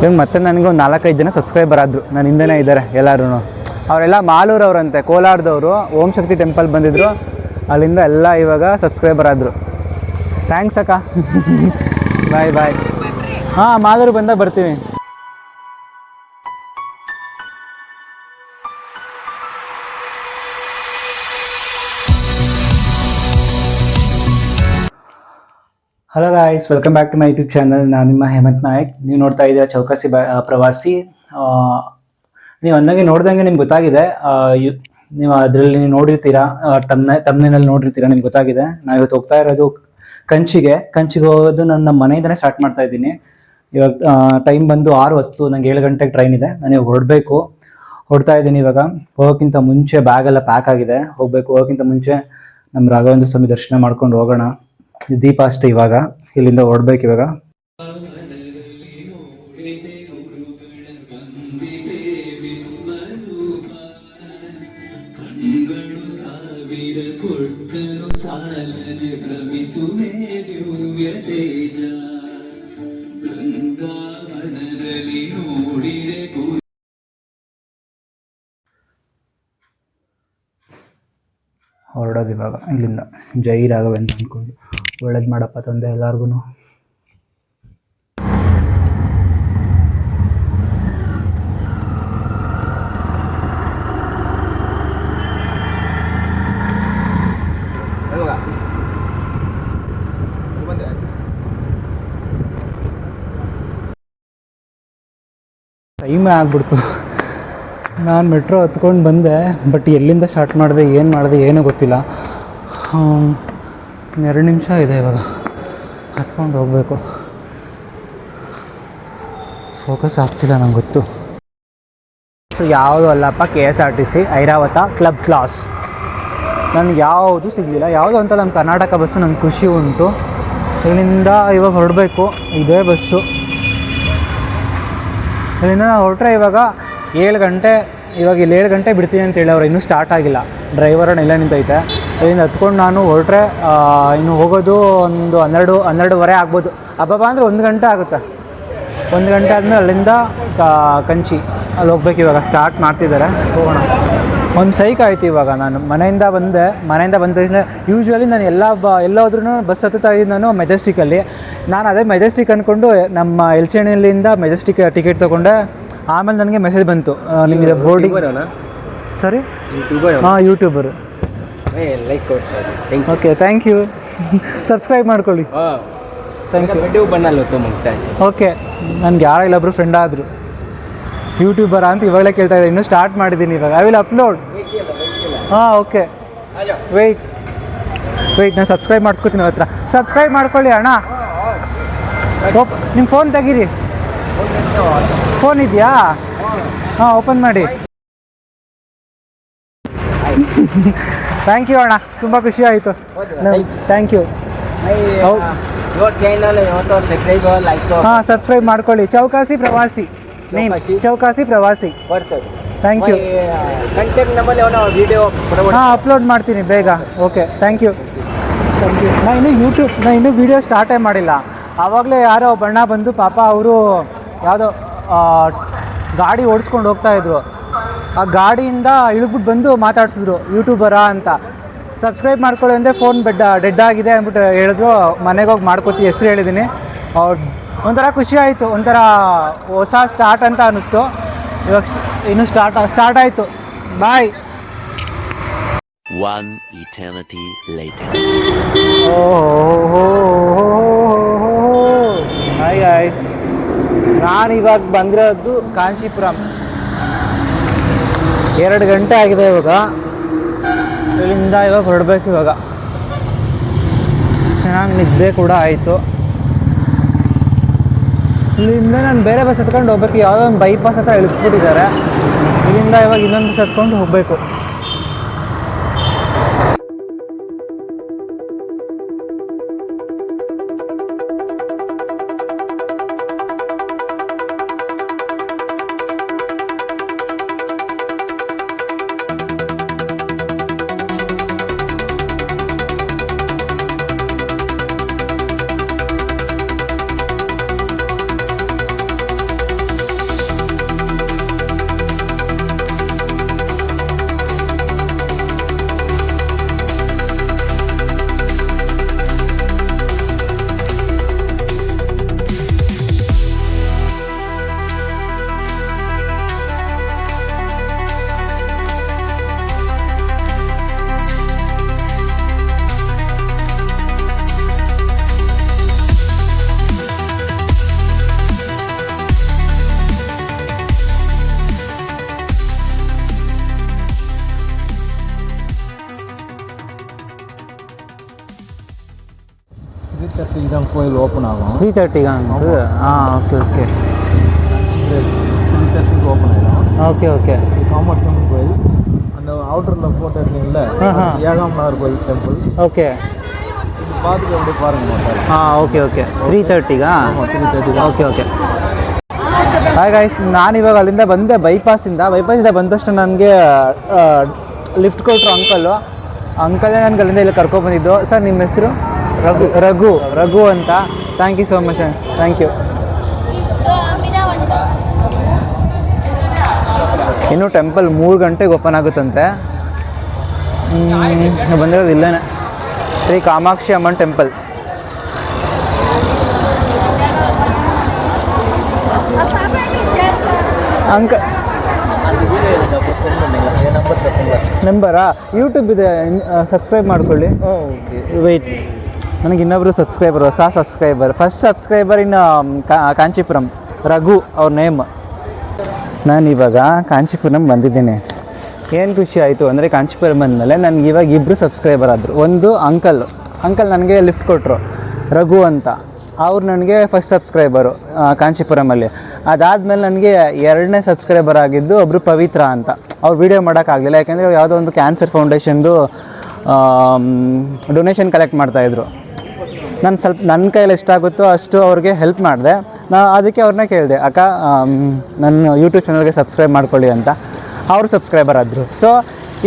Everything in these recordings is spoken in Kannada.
ಇವಾಗ ಮತ್ತೆ ನನಗೆ ಒಂದು ನಾಲ್ಕೈದು ಜನ ಸಬ್ಸ್ಕ್ರೈಬರ್ ಆದರು. ನನ್ನ ಹಿಂದೆನೇ ಇದ್ದಾರೆ ಎಲ್ಲರೂ ಅವರೆಲ್ಲ ಮಾಲೂರವ್ರಂತೆ, ಕೋಲಾರದವರು, ಓಂ ಶಕ್ತಿ ಟೆಂಪಲ್ ಬಂದಿದ್ದರು ಅಲ್ಲಿಂದ ಎಲ್ಲ ಇವಾಗ ಸಬ್ಸ್ಕ್ರೈಬರ್ ಆದರು. ಥ್ಯಾಂಕ್ಸ್ ಅಕ್ಕ. ಬಾಯ್ ಬಾಯ್ ಹಾಂ ಮಾಲೂರು ಬಂದಾಗ ಬರ್ತೀವಿ hello guys welcome back to my YouTube channel ನಾನು ನಿಮ್ಮ ಹೇಮಂತ್ ನಾಯಕ್. ನೀವು ನೋಡ್ತಾ ಇದ್ದೀರಾ ಚೌಕಾಸಿ ಬ ಪ್ರವಾಸಿ. ನೀವು ಅಂದಂಗೆ ನೋಡ್ದಂಗೆ ನಿಮ್ಗೆ ಗೊತ್ತಾಗಿದೆ. ನೀವು ಅದರಲ್ಲಿ ನೀವು ನೋಡಿರ್ತೀರಾ ತಮ್ಮ ತಮ್ಮನಲ್ಲಿ ನೋಡಿರ್ತೀರಾ ನಿಮ್ಗೆ ಗೊತ್ತಾಗಿದೆ. ನಾವು ಇವತ್ತು ಹೋಗ್ತಾ ಇರೋದು ಕಂಚಿಗೆ. ಕಂಚಿಗೆ ಹೋಗೋದು ನನ್ನ ಮನೆಯಿಂದನೇ ಸ್ಟಾರ್ಟ್ ಮಾಡ್ತಾ ಇದ್ದೀನಿ. ಇವಾಗ ಟೈಮ್ ಬಂದು ಆರು ಹತ್ತು, ನಂಗೆ ಏಳು ಗಂಟೆಗೆ ಟ್ರೈನ್ ಇದೆ. ನಾನು ಇವಾಗ ಹೊರಡಬೇಕು. ಹೊರಡ್ತಾ ಇದ್ದೀನಿ ಇವಾಗ. ಹೋಗೋಕ್ಕಿಂತ ಮುಂಚೆ ಬ್ಯಾಗೆಲ್ಲ ಪ್ಯಾಕ್ ಆಗಿದೆ. ಹೋಗಬೇಕು. ಹೋಗೋಕ್ಕಿಂತ ಮುಂಚೆ ನಮ್ಮ ರಾಘವೇಂದ್ರ ಸ್ವಾಮಿ ದರ್ಶನ ಮಾಡ್ಕೊಂಡು ಹೋಗೋಣ. ದೀಪ ಅಷ್ಟೇ ಇವಾಗ. ಇಲ್ಲಿಂದ ಹೊರಡ್ಬೇಕು ಇವಾಗ. ಹೊರಡೋದು ಇವಾಗ. ಇಲ್ಲಿಂದ ಜೈ ರಾಘವೇಂದ್ರ ಅಂದ್ಕೊಂಡು ಒಳ್ಳೇದು ಮಾಡಪ್ಪ ತಂದೆ ಎಲ್ಲಾರ್ಗು ಟೈಮ್ ಆಗ್ಬಿಡ್ತು. ನಾನು ಮೆಟ್ರೋ ಹತ್ಕೊಂಡು ಬಂದೆ ಬಟ್ ಎಲ್ಲಿಂದ ಸ್ಟಾರ್ಟ್ ಮಾಡಿದೆ, ಏನು ಮಾಡಿದೆ, ಏನೂ ಗೊತ್ತಿಲ್ಲ. ಎರಡು ನಿಮಿಷ ಇದೆ ಇವಾಗ. ಹತ್ಕೊಂಡು ಹೋಗಬೇಕು. ಫೋಕಸ್ ಆಗ್ತಿಲ್ಲ ನಂಗೆ ಗೊತ್ತು. ಸೊ ಯಾವುದು ಅಲ್ಲಪ್ಪ K S R T C Airavat club class ನನಗೆ ಯಾವುದು ಸಿಗಲಿಲ್ಲ. ಯಾವುದು ಅಂತ ನಮ್ಮ ಕರ್ನಾಟಕ ಬಸ್ಸು ನಂಗೆ ಖುಷಿ ಉಂಟು. ಇಲ್ಲಿಂದ ಇವಾಗ ಹೊರಡಬೇಕು. ಇದೇ ಬಸ್ಸು ಇಲ್ಲಿಂದ ನಾವು ಹೊರಟ್ರೆ ಇವಾಗ ಏಳು ಗಂಟೆ, ಇವಾಗ ಇಲ್ಲಿ ಏಳು ಗಂಟೆ ಬಿಡ್ತೀನಿ ಅಂತ ಅವ್ರು ಇನ್ನೂ ಸ್ಟಾರ್ಟ್ ಆಗಿಲ್ಲ. ಡ್ರೈವರ್ ಎಲ್ಲ ನಿಂತೈತೆ. ಇಲ್ಲಿಂದ ಹತ್ಕೊಂಡು ನಾನು ಹೊರಟ್ರೆ ಇನ್ನು ಹೋಗೋದು ಒಂದು ಹನ್ನೆರಡು ಹನ್ನೆರಡುವರೆ ಆಗ್ಬೋದು. ಹಬ್ಬ ಅಂದರೆ ಒಂದು ಗಂಟೆ ಆಗುತ್ತೆ. ಒಂದು ಗಂಟೆ ಆದಮೇಲೆ ಅಲ್ಲಿಂದ ಕಂಚಿ. ಅಲ್ಲಿ ಹೋಗ್ಬೇಕು ಇವಾಗ ಸ್ಟಾರ್ಟ್ ಮಾಡ್ತಿದ್ದಾರೆ. ಹೋಗೋಣ. ಒಂದು ಸೈಕ್ ಆಯಿತು ಇವಾಗ ನಾನು. ಮನೆಯಿಂದ ಬಂದೆ. ಮನೆಯಿಂದ ಬಂದ ತಕ್ಷಣ ಯೂಶ್ವಲಿ ನಾನು ಎಲ್ಲ ಬ ಎಲ್ಲೋದ್ರೂ ಬಸ್ ಹತ್ತುತ್ತಾ ಇದ್ದೀನಿ ನಾನು ಮೆಜೆಸ್ಟಿಕಲ್ಲಿ ನಾನು ಅದೇ ಮೆಜೆಸ್ಟಿಕ್ ಅಂದ್ಕೊಂಡು ನಮ್ಮ ಎಲ್ಚಣಿಯಲ್ಲಿಂದ ಮೆಜೆಸ್ಟಿಕ್ ಟಿಕೆಟ್ ತೊಗೊಂಡೆ. ಆಮೇಲೆ ನನಗೆ ಮೆಸೇಜ್ ಬಂತು. ನಿಮಗೆ ಬೋರ್ಡಿಂಗ್ ಸರಿ ಹಾಂ ಯೂಟ್ಯೂಬರು ಲೈಕ್ ಕೊಡ್ತಾ thank okay thank you subscribe ಮಾಡ್ಕೊಳ್ಳಿ. ಥ್ಯಾಂಕ್ ಯು ಮುಗ್ತಾ ಇತ್ತು. ಓಕೆ ನನಗೆ ಯಾರೋ ಇಲ್ಲೊಬ್ರು ಫ್ರೆಂಡ್ ಆದರು. ಯೂಟ್ಯೂಬರ ಅಂತ ಇವಾಗಲೇ ಕೇಳ್ತಾ ಇದ್ದಾರೆ. ಇನ್ನೂ ಸ್ಟಾರ್ಟ್ ಮಾಡಿದ್ದೀನಿ ಇವಾಗ. ಐ ವಿಲ್ ಅಪ್ಲೋಡ್ ಹಾಂ ಓಕೆ ವೆಯ್ಟ್ ವೆಯ್ಟ್ ನಾನು ಸಬ್ಸ್ಕ್ರೈಬ್ ಮಾಡಿಸ್ಕೊತೀನಿ ಅವ್ರ ಹತ್ರ. ಸಬ್ಸ್ಕ್ರೈಬ್ ಮಾಡ್ಕೊಳ್ಳಿ ಅಣ್ಣ. ಓಪ್ ನಿಮ್ಮ ಫೋನ್ ತೆಗೀರಿ. ಫೋನ್ ಇದೆಯಾ? ಹಾಂ. ಓಪನ್ ಮಾಡಿ. ಥ್ಯಾಂಕ್ ಯು ಅಣ್ಣ. ತುಂಬ ಖುಷಿ ಆಯಿತು. ಥ್ಯಾಂಕ್ ಯು ಹಾಂ ಸಬ್ಸ್ಕ್ರೈಬ್ ಮಾಡ್ಕೊಳ್ಳಿ. ಚೌಕಾಸಿ ಪ್ರವಾಸಿ. ನೇಮ್ ಚೌಕಾಸಿ? ಪ್ರವಾಸಿ. ಥ್ಯಾಂಕ್ ಯು ಹಾಂ ಅಪ್ಲೋಡ್ ಮಾಡ್ತೀನಿ ಬೇಗ. Okay thank you thank you ನಾ ಇನ್ನೂ ಯೂಟ್ಯೂಬ್ ನಾ ಇನ್ನೂ ವೀಡಿಯೋ ಸ್ಟಾರ್ಟೇ ಮಾಡಿಲ್ಲ. ಆವಾಗಲೇ ಯಾರೋ ಬಣ್ಣ ಬಂದು ಪಾಪ ಅವರು ಯಾವುದೋ ಗಾಡಿ ಓಡಿಸ್ಕೊಂಡು ಹೋಗ್ತಾ ಇದ್ರು. ಆ ಗಾಡಿಯಿಂದ ಇಳಿದ್ಬಿಟ್ಟು ಬಂದು ಮಾತಾಡ್ಸಿದ್ರು ಯೂಟ್ಯೂಬರಾ ಅಂತ. ಸಬ್ಸ್ಕ್ರೈಬ್ ಮಾಡ್ಕೊಳ್ಳಿ ಅಂದರೆ ಫೋನ್ ಬೆಡ್ ಡೆಡ್ ಆಗಿದೆ ಅಂದ್ಬಿಟ್ಟು ಹೇಳಿದ್ರು. ಮನೆಗೆ ಹೋಗಿ ಮಾಡ್ಕೊತೀವಿ ಹೆಸ್ರು ಹೇಳಿದ್ದೀನಿ ಅವ್ರು ಒಂಥರ ಖುಷಿ ಆಯಿತು ಒಂಥರ ಹೊಸ ಸ್ಟಾರ್ಟ್ ಅಂತ ಅನ್ನಿಸ್ತು. ಇವಾಗ ಇನ್ನು ಸ್ಟಾರ್ಟ್ ಸ್ಟಾರ್ಟ್ ಆಯಿತು. ಬಾಯ್ later. ಹಾಯ್ ಗಾಯ್ಸ್ ನಾನು ಇವಾಗ ಬಂದಿರೋದು ಕಾಂಚೀಪುರಂ ಎರಡು ಗಂಟೆ ಆಗಿದೆ ಇವಾಗ. ಇಲ್ಲಿಂದ ಇವಾಗ ಹೊರಡ್ಬೇಕು ಇವಾಗ. ಚೆನ್ನಾಗಿ ನಿದ್ದೆ ಕೂಡ ಆಯಿತು. ಇಲ್ಲಿಂದ ನಾನು ಬೇರೆ ಬಸ್ ಹತ್ಕೊಂಡು ಹೋಗ್ಬೇಕು. ಯಾವುದೋ ಒಂದು ಬೈಪಾಸ್ ಹತ್ರ ಇಳಿಸ್ಬಿಟ್ಟಿದ್ದಾರೆ. ಇಲ್ಲಿಂದ ಇವಾಗ ಇನ್ನೊಂದು ಬಸ್ ಹತ್ಕೊಂಡು ಹೋಗಬೇಕು. கோயில் ஓப்பன் ஆகும் த்ரீ தேர்ட்டிகா ஆ ஓகே ஓகே த்ரீ தேர்ட்டிக்கு ஓப்பன் ஆகிடும் ஓகே ஓகே காமர்ஸ் டெம்பிள் கோயில் அந்த அவுட்டரில் ஃபோட்டோ இருக்கீங்களா ஆஹா. ஏகாம் நகர் கோயில் டெம்பிள் ಓಕೆ இது பார்த்துட்டு அப்படியே பாருங்க மாட்டாரு ಹಾಂ ಓಕೆ ಓಕೆ ತ್ರೀ ತರ್ಟಿಗಾ ತ್ರೀ ತರ್ಟಿಗೆ ಓಕೆ ಓಕೆ ಹಾಯ್ ಗಾಯ್ಸ್ ನಾನು ಇವಾಗ ಅಲ್ಲಿಂದ ಬಂದೆ ಬೈಪಾಸಿಂದ ಬೈಪಾಸಿಂದ ಬಂದ ತಕ್ಷಣ ನನಗೆ ಲಿಫ್ಟ್ ಕೊಟ್ಟರು ಅಂಕಲು ಅಂಕಲೇ ನನಗೆ ಅಲ್ಲಿಂದ ಇಲ್ಲಿ ಕರ್ಕೊಬಂದಿದ್ದು ಸರ್ ನಿಮ್ಮ ಹೆಸರು ರಘು ರಘು ರಘು ಅಂತ. Thank you so much thank you ಇನ್ನು ಟೆಂಪಲ್ ಮೂರು ಗಂಟೆಗೆ ಓಪನ್ ಆಗುತ್ತಂತೆ. ಬಂದಿರೋದು ಇಲ್ಲೇನೆ. ಶ್ರೀ ಕಾಮಾಕ್ಷಿ ಅಮ್ಮನ್ ಟೆಂಪಲ್ ಅಂಕ ನಂಬರಾ? ಯೂಟ್ಯೂಬ್ ಇದೆ ಸಬ್ಸ್ಕ್ರೈಬ್ ಮಾಡ್ಕೊಳ್ಳಿ. ವೆಯ್ಟ್ ನನಗೆ ಇನ್ನೊಬ್ರು ಸಬ್ಸ್ಕ್ರೈಬರ್ ಹೊಸ ಸಬ್ಸ್ಕ್ರೈಬರ್ ಫಸ್ಟ್ ಸಬ್ಸ್ಕ್ರೈಬರ್ ಇನ್ನು ಕಾಂಚೀಪುರಂ. ರಘು ಅವ್ರ ನೇಮ್ ನಾನು ಇವಾಗ ಕಾಂಚೀಪುರಂ ಬಂದಿದ್ದೀನಿ. ಏನು ಖುಷಿ ಆಯಿತು ಅಂದರೆ ಕಾಂಚೀಪುರಂ ಬಂದಮೇಲೆ ನನಗೆ ಇವಾಗ ಇಬ್ಬರು ಸಬ್ಸ್ಕ್ರೈಬರ್ ಆದರು. ಒಂದು ಅಂಕಲ್ ಅಂಕಲ್ ನನಗೆ ಲಿಫ್ಟ್ ಕೊಟ್ಟರು ರಘು ಅಂತ. ಅವ್ರು ನನಗೆ ಫಸ್ಟ್ ಸಬ್ಸ್ಕ್ರೈಬರು ಕಾಂಚೀಪುರಮಲ್ಲಿ ಅದಾದಮೇಲೆ ನನಗೆ ಎರಡನೇ ಸಬ್ಸ್ಕ್ರೈಬರ್ ಆಗಿದ್ದು ಒಬ್ಬರು ಪವಿತ್ರ ಅಂತ. ಅವ್ರು ವೀಡಿಯೋ ಮಾಡೋಕ್ಕಾಗಲಿಲ್ಲ, ಯಾಕೆಂದರೆ ಯಾವುದೋ ಒಂದು ಕ್ಯಾನ್ಸರ್ ಫೌಂಡೇಶನ್ದು ಡೊನೇಷನ್ ಕಲೆಕ್ಟ್ ಮಾಡ್ತಾಯಿದ್ರು ನಾನು ಸ್ವಲ್ಪ ನನ್ನ ಕೈಯಲ್ಲಿ ಎಷ್ಟಾಗುತ್ತೋ ಅಷ್ಟು ಅವ್ರಿಗೆ ಹೆಲ್ಪ್ ಮಾಡಿದೆ. ನಾ ಅದಕ್ಕೆ ಅವ್ರನ್ನ ಕೇಳಿದೆ, ಅಕ್ಕ ನನ್ನ ಯೂಟ್ಯೂಬ್ ಚಾನಲ್ಗೆ ಸಬ್ಸ್ಕ್ರೈಬ್ ಮಾಡ್ಕೊಳ್ಳಿ ಅಂತ. ಅವರು ಸಬ್ಸ್ಕ್ರೈಬರ್ ಆದರು. ಸೊ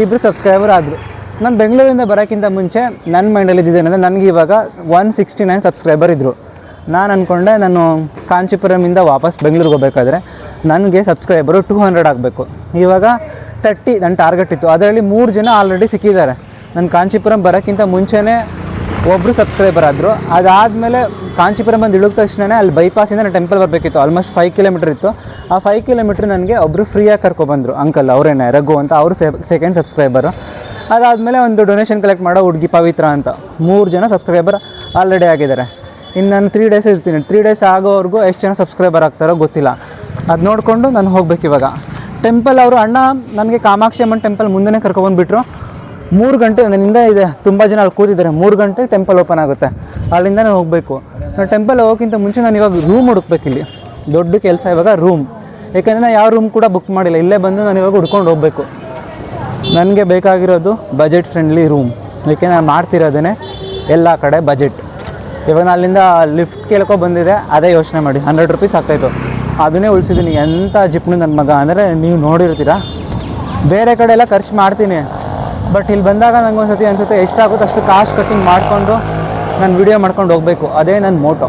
ಇಬ್ಬರು ಸಬ್ಸ್ಕ್ರೈಬರ್ ಆದರು. ನಾನು ಬೆಂಗಳೂರಿಂದ ಬರೋಕ್ಕಿಂತ ಮುಂಚೆ ನನ್ನ ಮೈಂಡಲ್ಲಿ ಇದ್ದಿದ್ದೇನೆಂದರೆ ನನಗೆ ಇವಾಗ ಒನ್ ಸಿಕ್ಸ್ಟಿ ನೈನ್ ಸಬ್ಸ್ಕ್ರೈಬರ್ ಇದ್ದರು ನಾನು ಅಂದ್ಕೊಂಡೆ ನಾನು ಕಾಂಚೀಪುರಮಿಂದ ವಾಪಸ್ ಬೆಂಗಳೂರಿಗೆ ಹೋಗ್ಬೇಕಾದ್ರೆ ನನಗೆ ಸಬ್ಸ್ಕ್ರೈಬರು ಟೂ ಹಂಡ್ರೆಡ್ ಆಗಬೇಕು. ಇವಾಗ ತರ್ಟಿ ನನ್ನ ಟಾರ್ಗೆಟ್ ಇತ್ತು. ಅದರಲ್ಲಿ ಮೂರು ಜನ ಆಲ್ರೆಡಿ ಸಿಕ್ಕಿದ್ದಾರೆ. ನಾನು ಕಾಂಚೀಪುರಂ ಬರೋಕ್ಕಿಂತ ಮುಂಚೆನೇ ಒಬ್ಬರು ಸಬ್ಸ್ಕ್ರೈಬರ್ ಆದರು, ಅದಾದಮೇಲೆ ಕಾಂಚೀಪುರ ಬಂದು ಇಳಿದ ತಕ್ಷಣ ಅಲ್ಲಿ ಬೈಪಾಸಿಂದ ನಾನು ಟೆಂಪಲ್ ಬರಬೇಕಿತ್ತು. ಆಲ್ಮೋಸ್ಟ್ ಫೈವ್ ಕಿಲೋಮೀಟರ್ ಇತ್ತು. ಆ ಫೈವ್ ಕಿಲೋಮೀಟ್ರ್ ನನಗೆ ಒಬ್ಬರು ಫ್ರೀಯಾಗಿ ಕರ್ಕೊಬಂದರು ಅಂಕಲ್ ಅವರೇನೆ, ರಘು ಅಂತ ಅವರು ಸೆಕೆಂಡ್ ಸಬ್ಸ್ಕ್ರೈಬರು ಅದಾದಮೇಲೆ ಒಂದು ಡೊನೇಷನ್ ಕಲೆಕ್ಟ್ ಮಾಡೋ ಹುಡುಗಿ ಪವಿತ್ರ ಅಂತ. ಮೂರು ಜನ ಸಬ್ಸ್ಕ್ರೈಬರ್ ಆಲ್ರೆಡಿ ಆಗಿದ್ದಾರೆ. ಇನ್ನು ನಾನು ತ್ರೀ ಡೇಸ್ ಇರ್ತೀನಿ. ತ್ರೀ ಡೇಸ್ ಆಗೋವರೆಗೂ ಎಷ್ಟು ಜನ ಸಬ್ಸ್ಕ್ರೈಬರ್ ಆಗ್ತಾರೋ ಗೊತ್ತಿಲ್ಲ. ಅದು ನೋಡಿಕೊಂಡು ನಾನು ಹೋಗ್ಬೇಕು ಇವಾಗ. ಟೆಂಪಲ್ ಅವರು ಅಣ್ಣ ನನಗೆ ಕಾಮಾಕ್ಷಿ ಟೆಂಪಲ್ ಮುಂದೆನೇ ಕರ್ಕೊಬಂದುಬಿಟ್ರು ಮೂರು ಗಂಟೆ ನನ್ನಿಂದ ಇದೆ. ತುಂಬ ಜನ ಅಲ್ಲಿ ಕೂತಿದ್ದಾರೆ. ಮೂರು ಗಂಟೆ ಟೆಂಪಲ್ ಓಪನ್ ಆಗುತ್ತೆ. ಅಲ್ಲಿಂದ ನಾನು ಹೋಗಬೇಕು. ನಾನು ಟೆಂಪಲ್ ಹೋಗೋಕ್ಕಿಂತ ಮುಂಚೆ ನಾನು ಇವಾಗ ರೂಮ್ ಹುಡುಕ್ಬೇಕು ಇಲ್ಲಿ. ದೊಡ್ಡ ಕೆಲಸ ಇವಾಗ ರೂಮ್ ಏಕೆಂದರೆ ನಾನು ಯಾವ ರೂಮ್ ಕೂಡ ಬುಕ್ ಮಾಡಿಲ್ಲ. ಇಲ್ಲೇ ಬಂದು ನಾನು ಇವಾಗ ಹುಡ್ಕೊಂಡು ಹೋಗಬೇಕು. ನನಗೆ ಬೇಕಾಗಿರೋದು ಬಜೆಟ್ ಫ್ರೆಂಡ್ಲಿ ರೂಮ್ ಏಕೆ ನಾನು ಮಾಡ್ತಿರೋದೇ ಎಲ್ಲ ಕಡೆ ಬಜೆಟ್ ಇವಾಗ ನಾನು ಅಲ್ಲಿಂದ ಲಿಫ್ಟ್ ಕೇಳ್ಕೊ ಬಂದಿದೆ. ಅದೇ ಯೋಚನೆ ಮಾಡಿ. ಹಂಡ್ರೆಡ್ ರುಪೀಸ್ ಆಗ್ತಾಯಿತ್ತು ಅದನ್ನೇ ಉಳಿಸಿದ್ದೀನಿ. ಎಂಥ ಜಿಪ್ನು ನನ್ನ ಮಗ. ಅಂದರೆ ನೀವು ನೋಡಿರ್ತೀರಾ? ಬೇರೆ ಕಡೆ ಎಲ್ಲ ಖರ್ಚು ಮಾಡ್ತೀನಿ. ಬಟ್ ಇಲ್ಲಿ ಬಂದಾಗ ಸತಿ ಅನಿಸುತ್ತೆ, ಎಷ್ಟಾಗುತ್ತೋ ಅಷ್ಟು ಕಾಸ್ಟ್ ಕಟ್ಟಿಂಗ್ ಮಾಡಿಕೊಂಡು ನಾನು ವಿಡಿಯೋ ಮಾಡ್ಕೊಂಡು ಹೋಗಬೇಕು. ಅದೇ ನನ್ನ ಮೋಟೋ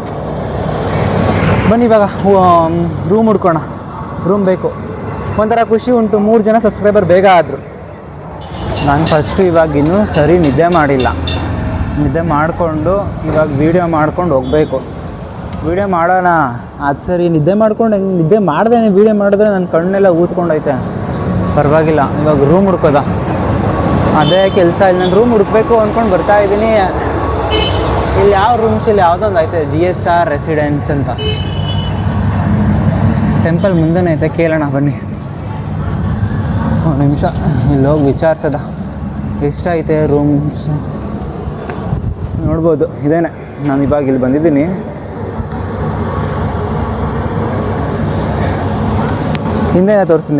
ಬನ್ನಿ ಇವಾಗ ರೂಮ್ ಹುಡ್ಕೋಣ. ರೂಮ್ ಬೇಕು. ಒಂಥರ ಖುಷಿ ಉಂಟು. ಮೂರು ಜನ ಸಬ್ಸ್ಕ್ರೈಬರ್ ಬೇಗ ಆದರು. ನಾನು ಫಸ್ಟು ಇವಾಗ ಇನ್ನೂ ಸರಿ ನಿದ್ದೆ ಮಾಡಿಲ್ಲ. ನಿದ್ದೆ ಮಾಡಿಕೊಂಡು ಇವಾಗ ವೀಡಿಯೋ ಮಾಡ್ಕೊಂಡು ಹೋಗಬೇಕು. ವೀಡಿಯೋ ಮಾಡೋಣ. ಅದು ಸರಿ. ನಿದ್ದೆ ಮಾಡ್ಕೊಂಡು ನಿದ್ದೆ ಮಾಡ್ದೇನೆ ವೀಡಿಯೋ ಮಾಡಿದ್ರೆ ನನ್ನ ಕಣ್ಣೆಲ್ಲ ಊದ್ಕೊಂಡೈತೆ. ಪರವಾಗಿಲ್ಲ. ಇವಾಗ ರೂಮ್ ಹುಡ್ಕೋದ. ಅದೇ ಕೆಲಸ, ಇಲ್ಲಿ ನಾನು ರೂಮ್ ಹುಡುಕ್ಬೇಕು ಅಂದ್ಕೊಂಡು ಬರ್ತಾ ಇದ್ದೀನಿ. ಇಲ್ಲಿ ಯಾವ ರೂಮ್ಸ್ ಇಲ್ಲಿ ಯಾವುದೋ ಒಂದು ಐತೆ? ಜಿ ಎಸ್ ಆರ್ ರೆಸಿಡೆನ್ಸ್ ಅಂತ. ಟೆಂಪಲ್ ಮುಂದೆನೇ ಐತೆ. ಕೇಳೋಣ, ಬನ್ನಿ. ಒಂದು ನಿಮಿಷ. ಇಲ್ಲಿ ಹೋಗಿ ವಿಚಾರಿಸದ. ಐತೆ ರೂಮ್ಸ್ ನೋಡ್ಬೋದು. ಇದೇನೆ. ನಾನು ಇವಾಗ ಇಲ್ಲಿ ಬಂದಿದ್ದೀನಿ. ಹಿಂದೆ ತೋರಿಸ್ತೀನಿ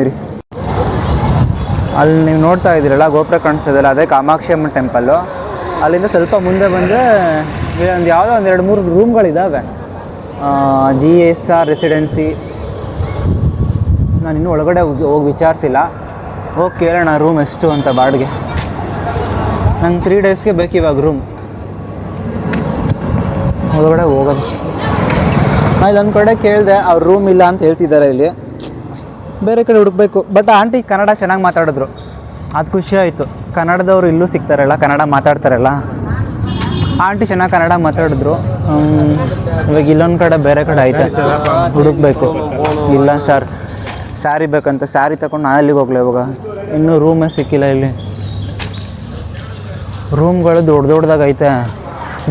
ಅಲ್ಲಿ ನೀವು ನೋಡ್ತಾ ಇದ್ದೀರಲ್ಲ, ಗೋಪುರ ಕಾಣಿಸ್ತಾ ಇದೆಯಲ್ಲ ಅದೇ ಕಾಮಾಕ್ಷಿ ಅಮ್ಮನ ಟೆಂಪಲ್ಲು ಅಲ್ಲಿಂದ ಸ್ವಲ್ಪ ಮುಂದೆ ಬಂದರೆ ಒಂದು ಯಾವುದೋ ಒಂದು ಎರಡು ಮೂರು ರೂಮ್ಗಳಿದ್ದಾವೆ ಜಿ ಎಸ್ ಆರ್ ರೆಸಿಡೆನ್ಸಿ ನಾನು ಇನ್ನೂ ಒಳಗಡೆ ಹೋಗಿ ಹೋಗಿ ವಿಚಾರಿಸಿಲ್ಲ. ಹೋಗಿ ಕೇಳೋಣ ರೂಮ್ ಎಷ್ಟು ಅಂತ ಬಾಡಿಗೆ. ನಂಗೆ ತ್ರೀ ಡೇಸ್ಗೆ ಬೇಕು ಇವಾಗ ರೂಮ್ ಒಳಗಡೆ ಹೋಗೋದು ನಾನು ಇದೊಂದು ಕಡೆ ಕೇಳಿದೆ, ಅವ್ರ ರೂಮ್ ಇಲ್ಲ ಅಂತ ಹೇಳ್ತಿದ್ದಾರೆ ಇಲ್ಲಿ. ಬೇರೆ ಕಡೆ ಹುಡುಕ್ಬೇಕು. ಬಟ್ ಆಂಟಿ ಕನ್ನಡ ಚೆನ್ನಾಗಿ ಮಾತಾಡಿದ್ರು. ಅದು ಖುಷಿ ಆಯಿತು. ಕನ್ನಡದವ್ರು ಇಲ್ಲೂ ಸಿಗ್ತಾರಲ್ಲ, ಕನ್ನಡ ಮಾತಾಡ್ತಾರಲ್ಲ. ಆಂಟಿ ಚೆನ್ನಾಗಿ ಕನ್ನಡ ಮಾತಾಡಿದ್ರು. ಇವಾಗ ಇಲ್ಲೊಂದು ಕಡೆ ಬೇರೆ ಕಡೆ ಐತೆ ಹುಡುಕ್ಬೇಕು. ಇಲ್ಲ ಸರ್ ಸ್ಯಾರಿ ಬೇಕಂತ ಸ್ಯಾರಿ ತಗೊಂಡು ನಾನು ಅಲ್ಲಿಗೆ ಹೋಗ್ಲೇ ಇವಾಗ? ಇನ್ನೂ ರೂಮೇ ಸಿಕ್ಕಿಲ್ಲ ಇಲ್ಲಿ. ರೂಮ್ಗಳು ದೊಡ್ಡ ದೊಡ್ಡದಾಗೈತೆ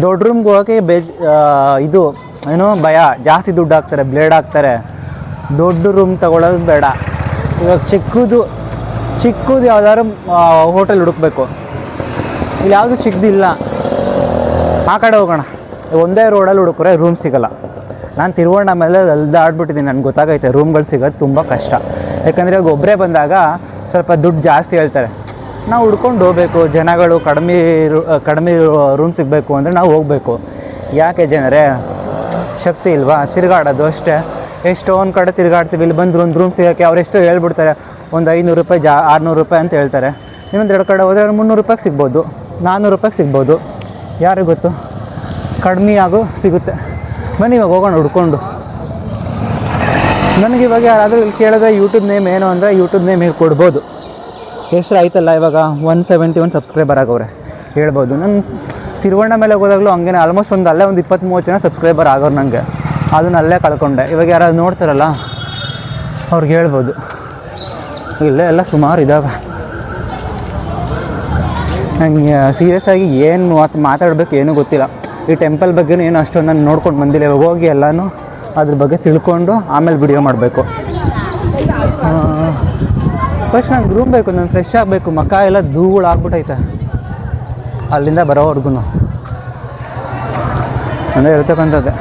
ದೊಡ್ಡ ರೂಮ್ಗೆ ಹೋಗೋಕ್ಕೆ ಬೇಜ್ ಇದು, ಏನೋ ಭಯ. ಜಾಸ್ತಿ ದುಡ್ಡು ಹಾಕ್ತಾರೆ ಬ್ಲೇಡ್ ಹಾಕ್ತಾರೆ. ದೊಡ್ಡ ರೂಮ್ ತಗೊಳ್ಳೋದು ಬೇಡ. ಇವಾಗ ಚಿಕ್ಕದು ಚಿಕ್ಕದು ಯಾವ್ದಾದ್ರು ಹೋಟೆಲ್ ಹುಡುಕ್ಬೇಕು. ಇಲ್ಲಿ ಯಾವುದು ಚಿಕ್ಕದಿಲ್ಲ. ಆ ಕಡೆ ಹೋಗೋಣ. ಒಂದೇ ರೋಡಲ್ಲಿ ಹುಡುಕ್ರೆ ರೂಮ್ ಸಿಗೋಲ್ಲ. ನಾನು ತಿರುವಣ್ಣ ಮೇಲೆ ಅಲ್ದಾಡ್ಬಿಟ್ಟಿದ್ದೀನಿ. ನನಗೆ ಗೊತ್ತಾಗೈತೆ ರೂಮ್ಗಳು ಸಿಗೋದು ತುಂಬ ಕಷ್ಟ. ಯಾಕಂದರೆ ಇವಾಗ ಒಬ್ಬರೇ ಬಂದಾಗ ಸ್ವಲ್ಪ ದುಡ್ಡು ಜಾಸ್ತಿ ಹೇಳ್ತಾರೆ. ನಾವು ಹುಡ್ಕೊಂಡು ಹೋಗ್ಬೇಕು, ಜನಗಳು ಕಡಿಮೆ ಕಡಿಮೆ ರೂಮ್ ಸಿಗಬೇಕು ಅಂದರೆ ನಾವು ಹೋಗಬೇಕು. ಯಾಕೆ ಜನರೇ, ಶಕ್ತಿ ಇಲ್ವಾ? ತಿರುಗಾಡೋದು ಅಷ್ಟೇ. ಎಷ್ಟೋ ಒಂದು ಕಡೆ ತಿರುಗಾಡ್ತೀವಿ. ಇಲ್ಲಿ ಬಂದು ಒಂದು ರೂಮ್ ಸಿಗೋಕ್ಕೆ ಅವ್ರು ಎಷ್ಟೋ ಹೇಳ್ಬಿಡ್ತಾರೆ. ಒಂದು ಐನೂರು ರೂಪಾಯಿ ಜಾ, ಆರುನೂರು ರೂಪಾಯಿ ಅಂತ ಹೇಳ್ತಾರೆ. ಇನ್ನೊಂದು ಎರಡು ಕಡೆ ಹೋದರೆ ಮುನ್ನೂರು ರೂಪಾಯಿಗೆ ಸಿಗ್ಬೋದು. ನಾನ್ನೂರು ರೂಪಾಯಿಗೆ ಸಿಗ್ಬೋದು. ಯಾರಿಗೆ ಗೊತ್ತು? ಕಡಿಮೆ ಆಗೋ ಸಿಗುತ್ತೆ. ಬನ್ನಿ ಇವಾಗ ಹೋಗೋಣ ಹುಡ್ಕೊಂಡು. ನನಗೆ ಇವಾಗ ಯಾರಾದರೂ ಇಲ್ಲಿ ಕೇಳಿದ್ರೆ ಯೂಟ್ಯೂಬ್ ನೇಮ್ ಏನು ಅಂದರೆ ಯೂಟ್ಯೂಬ್ ನೇಮ್ ಹೇಳಿ ಕೊಡ್ಬೋದು. ಹೆಸರು ಆಯ್ತಲ್ಲ ಇವಾಗ? ಒನ್ ಸೆವೆಂಟಿ ಒನ್ ಸಬ್ಸ್ಕ್ರೈಬರ್ ಆಗೋರೆ ಹೇಳ್ಬೋದು. ನಂಗೆ ತಿರುವಣ್ಣ ಮೇಲೆ ಹೋದಾಗಲೂ ಹಂಗೆ ಆಲ್ಮೋಸ್ಟ್ ಒಂದು ಅಲ್ಲೇ ಒಂದು ಇಪ್ಪತ್ತ್ಮೂವತ್ತು ಜನ ಸಬ್ಸ್ಕ್ರೈಬರ್ ಆಗೋರು ನನಗೆ ಅದನ್ನ ಅಲ್ಲೇ ಕಳ್ಕೊಂಡೆ. ಇವಾಗ ಯಾರಾದ್ರು ನೋಡ್ತಾರಲ್ಲ, ಅವ್ರಿಗೆ ಹೇಳ್ಬೋದು. ಇಲ್ಲೇ ಎಲ್ಲ ಸುಮಾರು ಇದ್ದಾವೆ ನಂಗೆ ಸೀರಿಯಸ್ ಆಗಿ ಏನು ಮಾತು, ಮಾತಾಡಬೇಕು ಏನೂ ಗೊತ್ತಿಲ್ಲ. ಈ ಟೆಂಪಲ್ ಬಗ್ಗೆನೂ ಏನು ಅಷ್ಟೊಂದು ನಾನು ನೋಡ್ಕೊಂಡು ಬಂದಿಲ್ಲ. ಇವಾಗ ಹೋಗಿ ಎಲ್ಲನೂ ಅದ್ರ ಬಗ್ಗೆ ತಿಳ್ಕೊಂಡು ಆಮೇಲೆ ವಿಡಿಯೋ ಮಾಡಬೇಕು. ಫಸ್ಟ್ ನಂಗೆ ರೂಮ್ ಬೇಕು ನಾನು ಫ್ರೆಶ್ ಆಗಬೇಕು. ಮಕ್ಕ ಎಲ್ಲ ಧೂಳು ಆಗ್ಬಿಟ್ಟೈತೆ ಅಲ್ಲಿಂದ ಬರೋವರೆಗೂ ಅಂದರೆ ಇರ್ತಕ್ಕಂಥದ್ದೇ.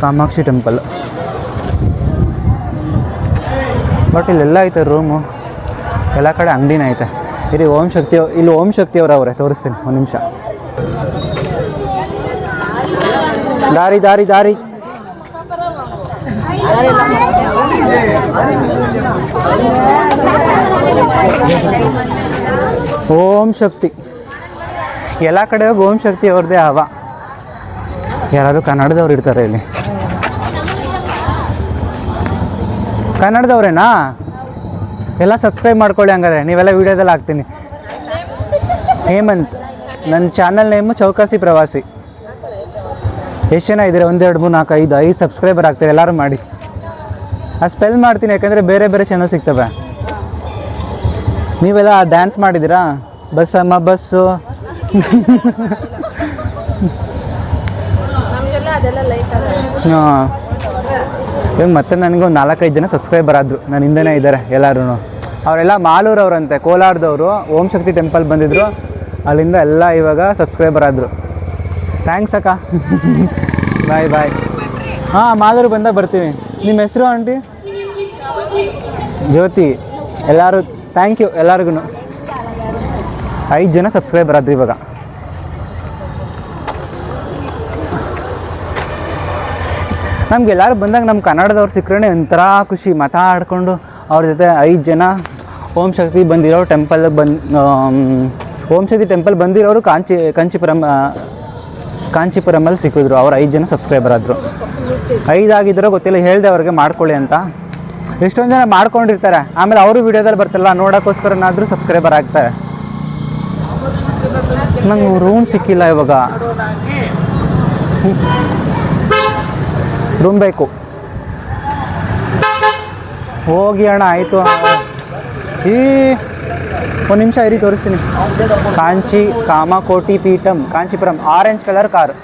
ಕಾಮಾಕ್ಷಿ ಟೆಂಪಲ್. ಬಟ್ ಇಲ್ಲೆಲ್ಲ ಐತೆ ರೂಮು ಎಲ್ಲ ಕಡೆ ಅಂಗಡಿನೇ ಐತೆ. ಇಲ್ಲಿ ಓಂ ಶಕ್ತಿ ಇಲ್ಲಿ ಓಂ ಶಕ್ತಿ ಅವರ ಅವರೇ ತೋರಿಸ್ತೀನಿ ಒಂದು ನಿಮಿಷ. ದಾರಿ ದಾರಿ ದಾರಿ. ಓಂ ಶಕ್ತಿ. ಎಲ್ಲ ಕಡೆ ಹೋಗಿ ಓಂ ಶಕ್ತಿ ಅವ್ರದ್ದೇ ಹವ. ಯಾರಾದರೂ ಕನ್ನಡದವ್ರು ಇರ್ತಾರೆ ಇಲ್ಲಿ. ಕನ್ನಡದವ್ರೇನಾ? ಎಲ್ಲ ಸಬ್ಸ್ಕ್ರೈಬ್ ಮಾಡ್ಕೊಳ್ಳಿ ಹಂಗಾದ್ರೆ, ನೀವೆಲ್ಲ ವೀಡಿಯೋದಲ್ಲಿ ಹಾಕ್ತೀನಿ. ಹೇಮಂತ್, ನನ್ನ ಚಾನಲ್ ನೇಮು ಚೌಕಾಸಿ ಪ್ರವಾಸಿ. ಎಷ್ಟು ಜನ ಇದ್ದೀರಾ? ಒಂದೆರಡು ಮೂರು, ನಾಲ್ಕು, ಐದು ಐದು ಸಬ್ಸ್ಕ್ರೈಬರ್ ಆಗ್ತಾರೆ, ಎಲ್ಲರೂ ಮಾಡಿ. ಆ ಸ್ಪೆಲ್ ಮಾಡ್ತೀನಿ, ಯಾಕಂದರೆ ಬೇರೆ ಬೇರೆ ಚಾನಲ್ ಸಿಗ್ತವೆ. ನೀವೆಲ್ಲ ಡ್ಯಾನ್ಸ್ ಮಾಡಿದ್ದೀರಾ? ಬಸ್ಸಮ್ಮ, ಬಸ್ಸು ನಮಗೆಲ್ಲ ಅದೆಲ್ಲ ಲೈಕ್ ಅದ ಹಾಂ ಇವಾಗ ಮತ್ತೆ ನನಗೆ ಒಂದು ನಾಲ್ಕೈದು ಜನ ಸಬ್ಸ್ಕ್ರೈಬರ್ ಆದರು. ನನ್ನ ಹಿಂದೆನೇ ಇದ್ದಾರೆ ಎಲ್ಲರೂ ಅವರೆಲ್ಲ ಮಾಲೂರವ್ರಂತೆ, ಕೋಲಾರದವರು, ಓಂ ಶಕ್ತಿ ಟೆಂಪಲ್ ಬಂದಿದ್ದರು ಅಲ್ಲಿಂದ ಎಲ್ಲ ಇವಾಗ ಸಬ್ಸ್ಕ್ರೈಬರ್ ಆದರು. ಥ್ಯಾಂಕ್ಸ್ ಅಕ್ಕ. ಬಾಯ್ ಬಾಯ್ ಹಾಂ, ಮಾಲೂರು ಬಂದಾಗ ಬರ್ತೀವಿ. ನಿಮ್ಮ ಹೆಸರು ಆಂಟಿ? ಜ್ಯೋತಿ. ಎಲ್ಲರೂ ಥ್ಯಾಂಕ್ ಯು ಎಲ್ಲರಿಗೂ ಐದು ಜನ ಸಬ್ಸ್ಕ್ರೈಬರ್ ಆದ್ರು ಇವಾಗ. ನಮ್ಗೆ ಎಲ್ಲರೂ ಬಂದಾಗ ನಮ್ಮ ಕನ್ನಡದವ್ರು ಸಿಕ್ಕರೆ ಒಂಥರ ಖುಷಿ, ಮಾತಾಡಿಕೊಂಡು ಅವ್ರ ಜೊತೆ ಐದು ಜನ ಓಂ ಶಕ್ತಿ ಬಂದಿರೋ ಟೆಂಪಲ್ ಬಂದು ಓಂ ಶಕ್ತಿ ಟೆಂಪಲ್ ಬಂದಿರೋರು ಕಾಂಚಿ ಕಾಂಚಿಪುರಮ್ ಕಾಂಚಿಪುರಮಲ್ಲಿ ಸಿಕ್ಕಿದ್ರು, ಅವ್ರು ಐದು ಜನ ಸಬ್ಸ್ಕ್ರೈಬರ್ ಆದರು. ಐದು ಆಗಿದ್ರೋ ಗೊತ್ತಿಲ್ಲ, ಹೇಳ್ದೆ ಅವ್ರಿಗೆ ಮಾಡ್ಕೊಳ್ಳಿ ಅಂತ. ಎಷ್ಟೊಂದು ಜನ ಮಾಡ್ಕೊಂಡಿರ್ತಾರೆ, ಆಮೇಲೆ ಅವರು ವೀಡಿಯೋದಲ್ಲಿ ಬರ್ತಲ್ಲ ನೋಡೋಕ್ಕೋಸ್ಕರನಾದರೂ ಸಬ್ಸ್ಕ್ರೈಬರ್ ಆಗ್ತಾರೆ. ನಂಗೆ ರೂಮ್ ಸಿಕ್ಕಿಲ್ಲ ಇವಾಗ. ರೂಮ್ ಬೇಕು. ಹೋಗಿ ಅಣ್ಣ, ಆಯಿತು. ಈ ಒಂದು ನಿಮಿಷ ಇರಿ, ತೋರಿಸ್ತೀನಿ. Kanchi, Kamakoti Peetham, Kanchipuram orange colour car